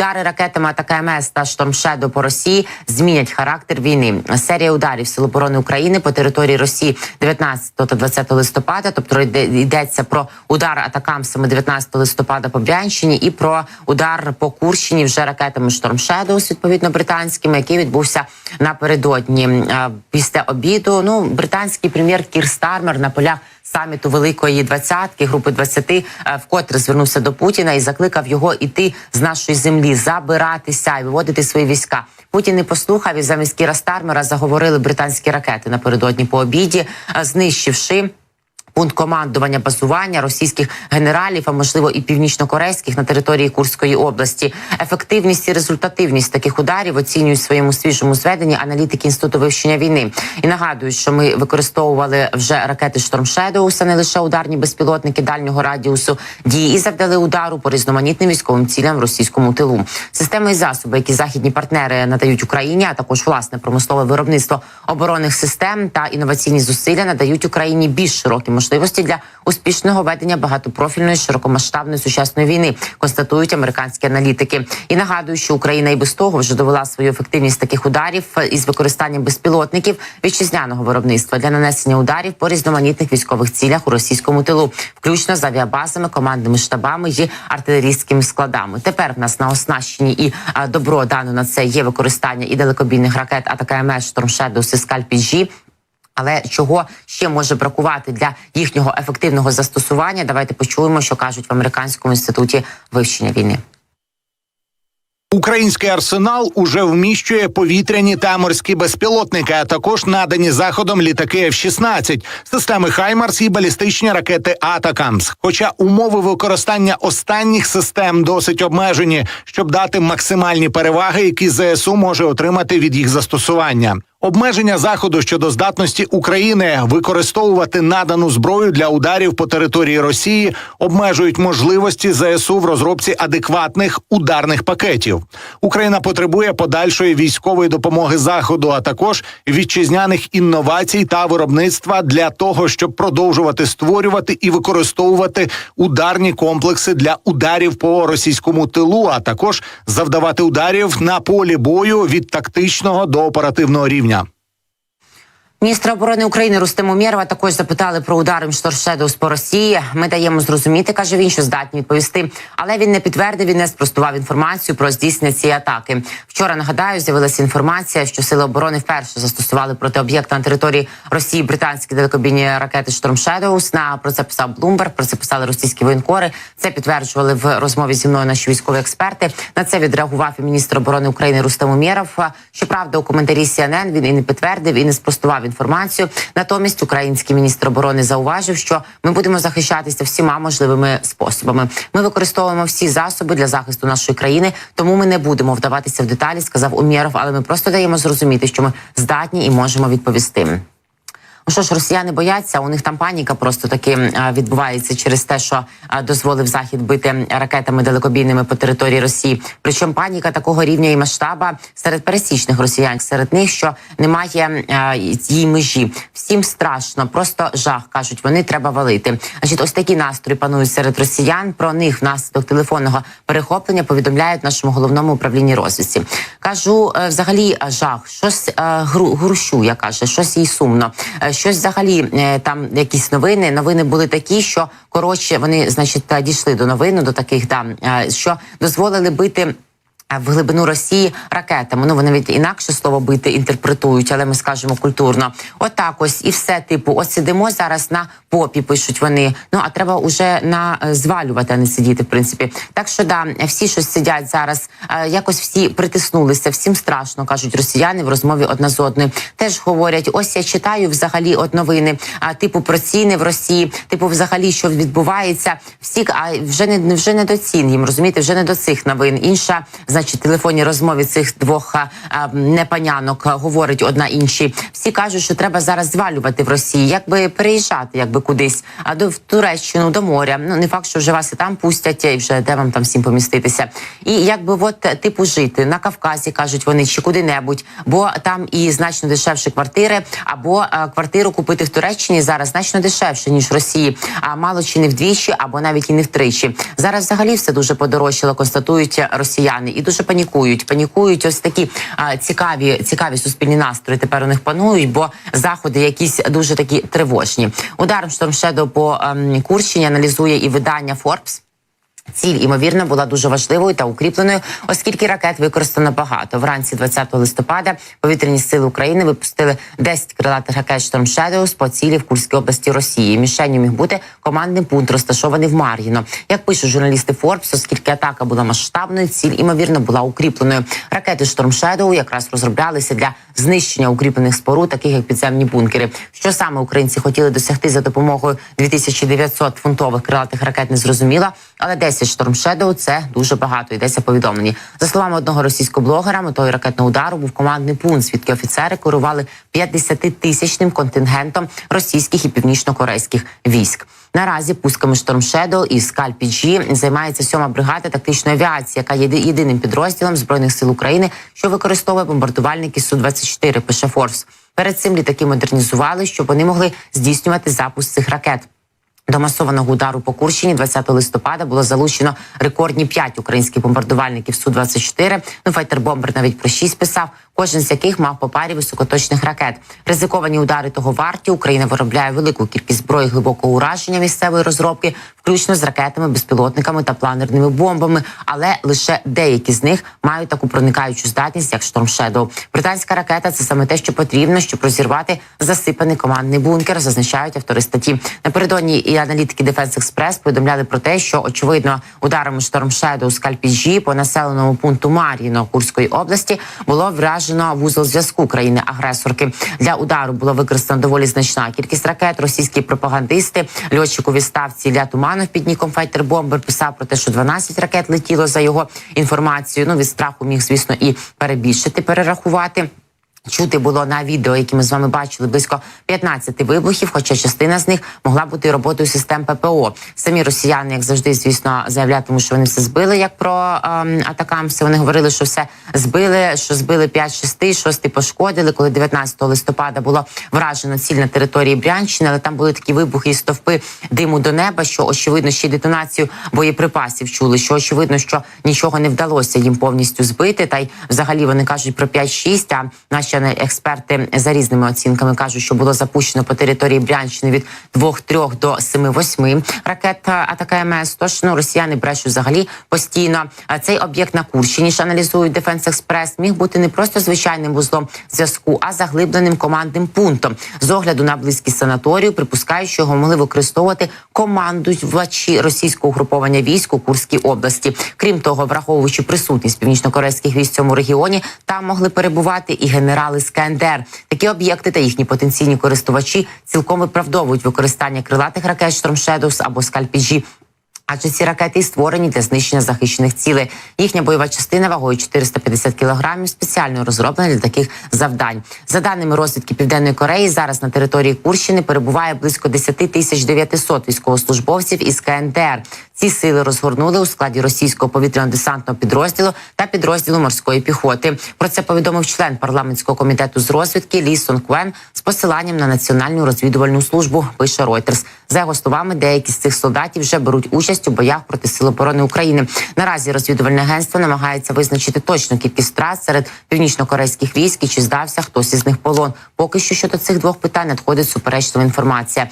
Удари ракетами АТКМС та Штормшеду по Росії змінять характер війни. Серія ударів Сил оборони України по території Росії 19 та 20 листопада. Тобто йдеться про удар атакамсами 19 листопада по Брянщині і про удар по Курщині вже ракетами Штормшедоус, відповідно британськими, який відбувся напередодні після обіду. Ну британський прем'єр Кір Стармер на полях саміту Великої двадцятки групи 20 е, вкотре звернувся до Путіна і закликав його іти з нашої землі, забиратися і виводити свої війська. Путін не послухав і замість Кіра Стармера заговорили британські ракети напередодні по обіді, е, знищивши. Пункт командування базування російських генералів, а можливо і північнокорейських на території Курської області. Ефективність і результативність таких ударів оцінюють в своєму свіжому зведенні аналітики інституту вивчення війни. І нагадую, що ми використовували вже ракети Шторм Шедоуса, не лише ударні безпілотники дальнього радіусу. Дії і завдали удару по різноманітним військовим цілям в російському тилу. Системи і засоби, які західні партнери надають Україні, а також власне промислове виробництво оборонних систем та інноваційні зусилля надають Україні більш широкі можливості для успішного ведення багатопрофільної широкомасштабної сучасної війни, констатують американські аналітики. І нагадую, що Україна і без того вже довела свою ефективність таких ударів із використанням безпілотників вітчизняного виробництва для нанесення ударів по різноманітних військових цілях у російському тилу, включно з авіабазами, командними штабами і артилерійськими складами. Тепер в нас на оснащенні і добро дано на це є використання і далекобійних ракет АТКМС, Штормшедус і Скальпіджі. Але чого ще може бракувати для їхнього ефективного застосування? Давайте почуємо, що кажуть в американському інституті вивчення війни. Український арсенал уже вміщує повітряні та морські безпілотники, а також надані заходом літаки F-16, системи Хаймарс і балістичні ракети Атакамс. Хоча умови використання останніх систем досить обмежені, щоб дати максимальні переваги, які ЗСУ може отримати від їх застосування. Обмеження заходу щодо здатності України використовувати надану зброю для ударів по території Росії обмежують можливості ЗСУ в розробці адекватних ударних пакетів. Україна потребує подальшої військової допомоги заходу, а також вітчизняних інновацій та виробництва для того, щоб продовжувати створювати і використовувати ударні комплекси для ударів по російському тилу, а також завдавати ударів на полі бою від тактичного до оперативного рівня. Міністра оборони України Рустем Умєрова також запитали про удари Шторшедоус по Росії. Ми даємо зрозуміти, каже він, що здатні відповісти, але він не підтвердив, він не спростував інформацію про здійснення цієї атаки. Вчора нагадаю, з'явилася інформація, що сили оборони вперше застосували проти об'єкта на території Росії британські далекобійні ракети Шторм Шедоус. На про це писав Блумберг, про це писали російські воєнкори. Це підтверджували в розмові зі мною наші військові експерти. На це відреагував і міністр оборони України Рустем Умєров. Щоправда, у коментарі CNN він і не підтвердив, і не спростував інформацію. Натомість український міністр оборони зауважив, що ми будемо захищатися всіма можливими способами. Ми використовуємо всі засоби для захисту нашої країни, тому ми не будемо вдаватися в деталі, сказав Умєров, але ми просто даємо зрозуміти, що ми здатні і можемо відповісти. Ну що ж, росіяни бояться, у них там паніка просто таки відбувається через те, що дозволив захід бити ракетами далекобійними по території Росії. Причому паніка такого рівня і масштаба серед пересічних росіян, серед них, що немає її межі. Всім страшно, просто жах кажуть. Вони треба валити. Значить, ось такі настрої панують серед росіян. Про них внаслідок телефонного перехоплення повідомляють нашому головному управлінні розвідці. Кажу, е, взагалі е, жах, щось е, гру, грущує, каже, щось їй сумно. Щось взагалі е, там якісь новини. Новини були такі, що коротше вони, значить, дійшли до новин, до таких да, е, що дозволили бити. Е, В глибину Росії ракетами. Ну вони навіть інакше слово бити інтерпретують, але ми скажемо культурно. Отак ось і все. Типу, ось сидимо зараз на попі. Пишуть вони. Ну а треба уже на е, звалювати, а не сидіти. В принципі, так що да, всі щось сидять зараз. е, Якось всі притиснулися. Всім страшно кажуть росіяни в розмові одна з одною. Теж говорять: ось я читаю взагалі от новини. А типу про ціни в Росії, типу, взагалі, що відбувається. Всі а вже не вже не до цін їм розумієте, вже не до цих новин. Інша, значить, телефонні розмові цих двох непанянок говорить одна іншій. Всі кажуть, що треба зараз звалювати в Росії, якби переїжджати, якби кудись, а до в Туреччину, до моря. Ну не факт, що вже вас і там пустять, і вже де вам там всім поміститися. І якби от типу жити на Кавказі, кажуть вони, чи куди-небудь, бо там і значно дешевші квартири, або а, квартиру купити в Туреччині зараз значно дешевше ніж в Росії, а мало чи не вдвічі, або навіть і не втричі. Зараз взагалі все дуже подорожчало, констатують росіяни, і дуже панікують. Панікують ось такі а, цікаві, цікаві суспільні настрої. Тепер у них панують, бо заходи якісь дуже такі тривожні. Ударом Shadow по ем, Курщині аналізує і видання Forbes. Ціль, ймовірно, була дуже важливою та укріпленою, оскільки ракет використано багато. Вранці 20 листопада повітряні сили України випустили 10 крилатих ракет Storm Shadows по цілі в Курській області Росії. Мішенню міг бути командний пункт, розташований в Мар'їно. Як пишуть журналісти Forbes, оскільки атака була масштабною, ціль ймовірно була укріпленою. Ракети Storm Shadow якраз розроблялися для знищення укріплених споруд, таких як підземні бункери. Що саме українці хотіли досягти за допомогою 2900 фунтових крилатих ракет, не зрозуміло, але 10 Storm Shadow – це дуже багато. Йдеться повідомлені. За словами одного російського блогера, метою ракетного удару був командний пункт, звідки офіцери керували 50-тисячним контингентом російських і північно-корейських військ. Наразі пусками Storm Shadow і Scalp PG займається сьома бригада тактичної авіації, яка є єди- єдиним підрозділом збройних сил України, що використовує бомбардувальники су 24 Пише Форс. Перед цим літаки модернізували, щоб вони могли здійснювати запуск цих ракет. До масованого удару по Курщині 20 листопада було залучено рекордні 5 українських бомбардувальників Су-24. Ну, файтер-бомбер навіть про 6 писав, кожен з яких мав по парі високоточних ракет. Ризиковані удари того варті. Україна виробляє велику кількість зброї глибокого ураження місцевої розробки, включно з ракетами, безпілотниками та планерними бомбами. Але лише деякі з них мають таку проникаючу здатність, як Storm Shadow. Британська ракета це саме те, що потрібно, щоб розірвати засипаний командний бункер, зазначають автори статті. Напередодні і аналітики Defense Express повідомляли про те, що очевидно ударами Storm Shadow з Кальпіжі по населеному пункту Мар'їно Курської області було вражено вузол зв'язку країни-агресорки. Для удару була використана доволі значна кількість ракет. Російські пропагандисти, льотчик у відставці Ілля Туманов під ніком Файтер Бомбер писав про те, що 12 ракет летіло за його інформацією. Ну від страху міг, звісно, і перебільшити, перерахувати. Чути було на відео, які ми з вами бачили, близько 15 вибухів, хоча частина з них могла бути роботою систем ППО. Самі росіяни, як завжди, звісно, заявлятимуть, що вони все збили. Як про ем, атакамси, вони говорили, що все збили, що збили 5-6, 6 пошкодили. Коли 19 листопада було вражено ціль на території Брянщини, але там були такі вибухи і стовпи диму до неба, що очевидно ще детонацію боєприпасів чули. Що очевидно, що нічого не вдалося їм повністю збити. Та й взагалі вони кажуть про 5-6, А наші експерти за різними оцінками кажуть, що було запущено по території Брянщини від 2-3 до 7-8 ракет АТКМС. Тож ну росіяни брешуть взагалі постійно. Цей об'єкт на Курщині ж аналізують Defense Express, міг бути не просто звичайним вузлом зв'язку, а заглибленим командним пунктом. З огляду на близькість санаторію припускають, що його могли використовувати командувачі російського угруповання військ у Курській області. Крім того, враховуючи присутність північно-корейських військ в цьому регіоні, там могли перебувати і генерали з КНДР. Такі об'єкти та їхні потенційні користувачі цілком виправдовують використання крилатих ракет Shadows або Скальпіжі. Адже ці ракети і створені для знищення захищених цілей. Їхня бойова частина вагою 450 кілограмів спеціально розроблена для таких завдань. За даними розвідки Південної Кореї, зараз на території Курщини перебуває близько 10 тисяч 900 військовослужбовців із КНДР. Ці сили розгорнули у складі російського повітряно-десантного підрозділу та підрозділу морської піхоти. Про це повідомив член парламентського комітету з розвідки Лі Сон Квен з посиланням на національну розвідувальну службу. Пише Reuters. За його словами, деякі з цих солдатів вже беруть участь у боях проти Сил оборони України. Наразі розвідувальне агентство намагається визначити точну кількість втрат серед північно-корейських військ і чи здався хтось із них полон. Поки що щодо цих двох питань надходить суперечлива інформація.